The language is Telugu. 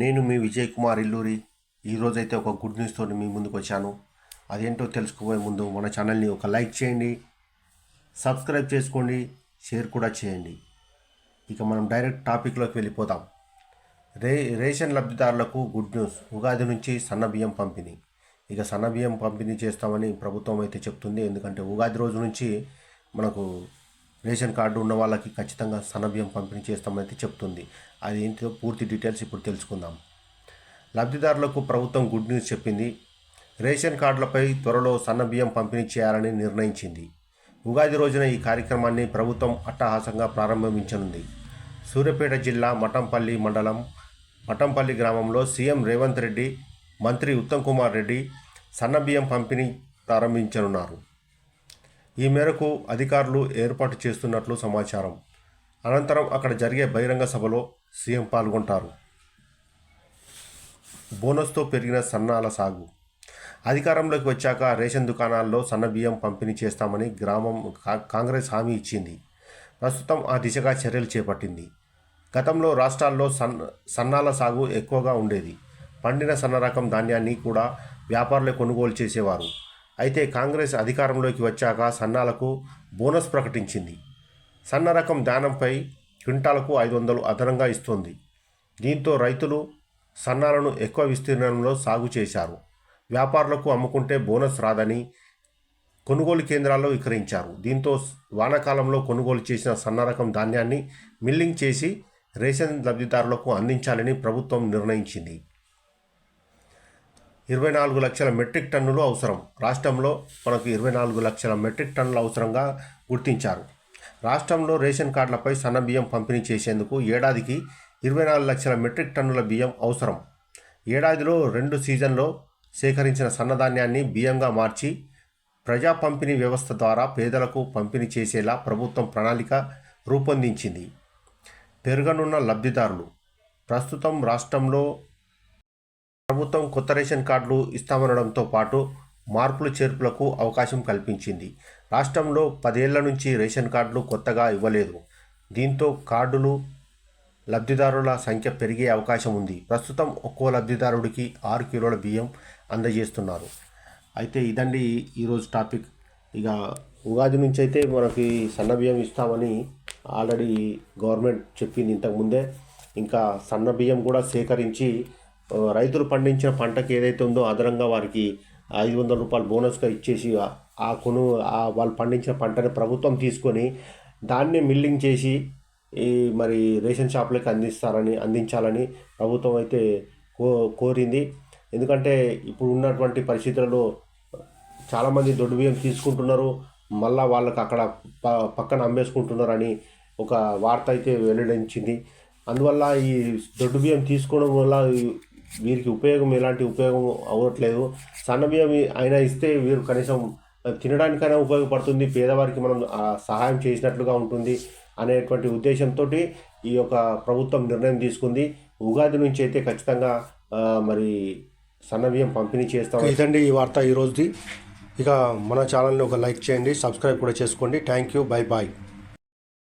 నేను మీ విజయ్ కుమార్ ఇల్లూరి. ఈరోజైతే ఒక గుడ్ న్యూస్తో మీ ముందుకు వచ్చాను అదేంటో తెలుసుకోబోయే ముందు మన ఛానల్ని ఒక లైక్ చేయండి. సబ్స్క్రైబ్ చేసుకోండి. షేర్ కూడా చేయండి. ఇక మనం డైరెక్ట్ టాపిక్లోకి వెళ్ళిపోతాం రే రేషన్ లబ్ధిదారులకు గుడ్ న్యూస్ ఉగాది నుంచి సన్న బియ్యం పంపిణీ. ఇక సన్న బియ్యం పంపిణీ చేస్తామని ప్రభుత్వం అయితే చెప్తుంది. ఎందుకంటే ఉగాది రోజు నుంచి మనకు రేషన్ కార్డు ఉన్న వాళ్ళకి ఖచ్చితంగా సన్నబియ్యం పంపిణీ చేస్తామని చెప్తుంది. అది ఏంటో పూర్తి డీటెయిల్స్ ఇప్పుడు తెలుసుకుందాం. లబ్ధిదారులకు ప్రభుత్వం గుడ్ న్యూస్ చెప్పింది. రేషన్ కార్డులపై త్వరలో సన్న బియ్యం పంపిణీ చేయాలని నిర్ణయించింది. ఉగాది రోజున ఈ కార్యక్రమాన్ని ప్రభుత్వం అట్టహాసంగా ప్రారంభించనుంది. సూర్యాపేట జిల్లా మఠంపల్లి మండలం మఠంపల్లి గ్రామంలో సీఎం రేవంత్ రెడ్డి మంత్రి ఉత్తమ్ కుమార్ రెడ్డి సన్న బియ్యం పంపిణీ ప్రారంభించనున్నారు. ఈ మేరకు అధికారులు ఏర్పాటు చేస్తున్నట్లు సమాచారం. అనంతరం అక్కడ జరిగే బహిరంగ సభలో సీఎం పాల్గొంటారు. బోనస్తో పెరిగిన సన్నాల సాగు. అధికారంలోకి వచ్చాక రేషన్ దుకాణాల్లో సన్నబియ్యం పంపిణీ చేస్తామని గ్రామం కా- కాంగ్రెస్ హామీ ఇచ్చింది. ప్రస్తుతం ఆ దిశగా చర్యలు చేపట్టింది. గతంలో రాష్ట్రాల్లో సన్ సన్నాల సాగు ఎక్కువగా ఉండేది. పండిన సన్న రకం ధాన్యాన్ని కూడా వ్యాపారులే కొనుగోలు చేసేవారు. అయితే కాంగ్రెస్ అధికారంలోకి వచ్చాక సన్నాలకు బోనస్ ప్రకటించింది. సన్న రకం ధాన్యంపై క్వింటాలకు ఐదు వందలు అదనంగా ఇస్తుంది. దీంతో రైతులు సన్నాలను ఎక్కువ విస్తీర్ణంలో సాగు చేశారు. వ్యాపారులకు అమ్ముకుంటే బోనస్ రాదని కొనుగోలు కేంద్రాల్లో విక్రయించారు. దీంతో వానాకాలంలో కొనుగోలు చేసిన సన్న రకం ధాన్యాన్ని మిల్లింగ్ చేసి రేషన్ లబ్ధిదారులకు అందించాలని ప్రభుత్వం నిర్ణయించింది. ఇరవై నాలుగు లక్షల మెట్రిక్ టన్నులు అవసరం. రాష్ట్రంలో మనకు ఇరవై నాలుగు లక్షల మెట్రిక్ టన్నులు అవసరంగా గుర్తించారు. రాష్ట్రంలో రేషన్ కార్డులపై సన్న బియ్యం పంపిణీ చేసేందుకు ఏడాదికి ఇరవై నాలుగు లక్షల మెట్రిక్ టన్నుల బియ్యం అవసరం. ఏడాదిలో రెండు సీజన్లో సేకరించిన సన్నధాన్యాన్ని బియ్యంగా మార్చి ప్రజా పంపిణీ వ్యవస్థ ద్వారా పేదలకు పంపిణీ చేసేలా ప్రభుత్వం ప్రణాళిక రూపొందించింది. పెరగనున్న లబ్ధిదారులు. ప్రస్తుతం రాష్ట్రంలో ప్రభుత్వం కొత్త రేషన్ కార్డులు ఇస్తామనడంతో పాటు మార్పులు చేర్పులకు అవకాశం కల్పించింది. రాష్ట్రంలో పదేళ్ళ నుంచి రేషన్ కార్డులు కొత్తగా ఇవ్వలేదు. దీంతో కార్డులు లబ్ధిదారుల సంఖ్య పెరిగే అవకాశం ఉంది. ప్రస్తుతం ఒక్కో లబ్ధిదారుడికి ఆరు కిలోల బియ్యం అందజేస్తున్నారు. అయితే ఇదండి ఈరోజు టాపిక్. ఇక ఉగాది నుంచి అయితే మనకి సన్న బియ్యం ఇస్తామని ఆల్రెడీ గవర్నమెంట్ చెప్పింది ఇంతకుముందే ఇంకా సన్న బియ్యం కూడా సేకరించి రైతులు పండించిన పంటకి ఏదైతే ఉందో అదనంగా వారికి ఐదు వందల రూపాయలు బోనస్గా ఇచ్చేసి ఆ- కొను ఆ వాళ్ళు పండించిన పంటని ప్రభుత్వం తీసుకొని దాన్ని మిల్లింగ్ చేసి ఈ మరి రేషన్ షాపులకు అందిస్తారని అందించాలని ప్రభుత్వం అయితే కో కోరింది. ఎందుకంటే ఇప్పుడు ఉన్నటువంటి పరిస్థితులలో చాలామంది దొడ్డు బియ్యం తీసుకుంటున్నారు. మళ్ళా వాళ్ళకి అక్కడ ప పక్కన అమ్మేసుకుంటున్నారని ఒక వార్త అయితే వెల్లడించింది. అందువల్ల ఈ దొడ్డు బియ్యం తీసుకోవడం వల్ల వీరికి ఉపయోగం ఎలాంటి ఉపయోగం అవ్వట్లేదు. సన్నబియ్యం అయినా ఇస్తే వీరు కనీసం తినడానికైనా ఉపయోగపడుతుంది పేదవారికి మనం సహాయం చేసినట్లుగా ఉంటుంది అనేటువంటి ఉద్దేశంతో ఈ యొక్క ప్రభుత్వం నిర్ణయం తీసుకుంది. ఉగాది నుంచి అయితే ఖచ్చితంగా మరి సన్నబియ్యం పంపిణీ చేస్తాం. ఇదండి ఈ వార్త ఈరోజుది ఇక మన ఛానల్ని ఒక లైక్ చేయండి సబ్స్క్రైబ్ కూడా చేసుకోండి. Thank you bye bye